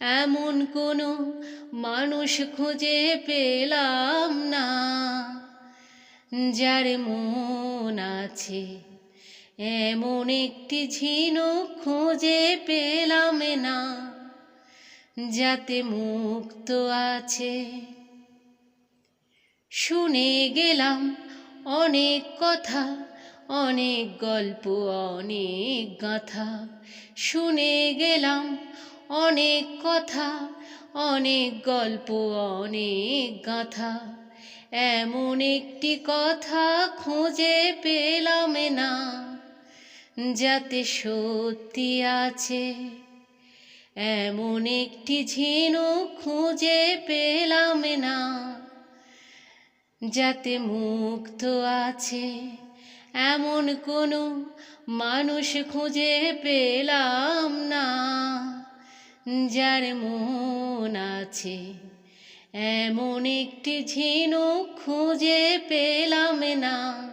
এমন কোনো মানুষ খুঁজে পেলাম না। যার মন আছে এমন একটি ঝিনুক খুঁজে পেলাম না। যাতে মুক্ত আছে। শুনে গেলাম অনেক কথা, অনেক গল্প, অনেক গাথা। শুনে গেলাম অনেক কথা, অনেক গল্প, অনেক গাথা। এমন একটি কথা খুঁজে পেলাম না, যাতে সত্যি আছে। এমন একটি ঝিনুক খুঁজে পেলাম না, যাতে মুক্ত আছে। এমন কোনো মানুষ খুঁজে পেলাম না। যার মন আছে, এমন একটি ঝিনুক খুঁজে পেলাম না।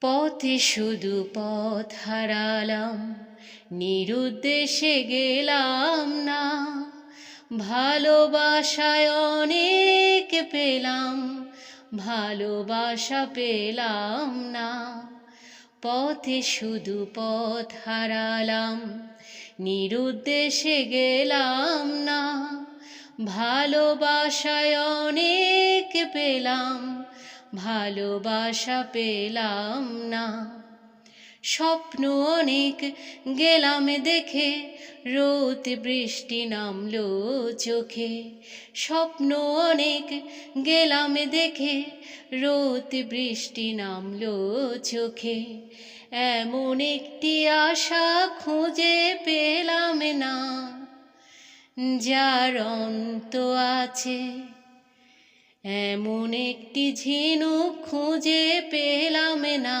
পথে শুধু পথ হারালাম, নিরুদ্দেশে গেলাম না। ভালোবাসায় অনেক পেলাম, ভালোবাসা পেলাম না। পথে শুধু পথ হারালাম নিরুদ্দেশে গেলাম না ভালোবাসায় অনেক পেলাম ভালোবাসা পেলাম না। স্বপ্ন অনেক গেলাম দেখে, রোদ বৃষ্টি নামলো চোখে। স্বপ্ন অনেক গেলাম দেখে, রোদ বৃষ্টি নামলো চোখে। এমন একটি আশা খুঁজে পেলাম না, যার অন্ত আছে। এমন একটি ঝিনুক খুঁজে পেলাম না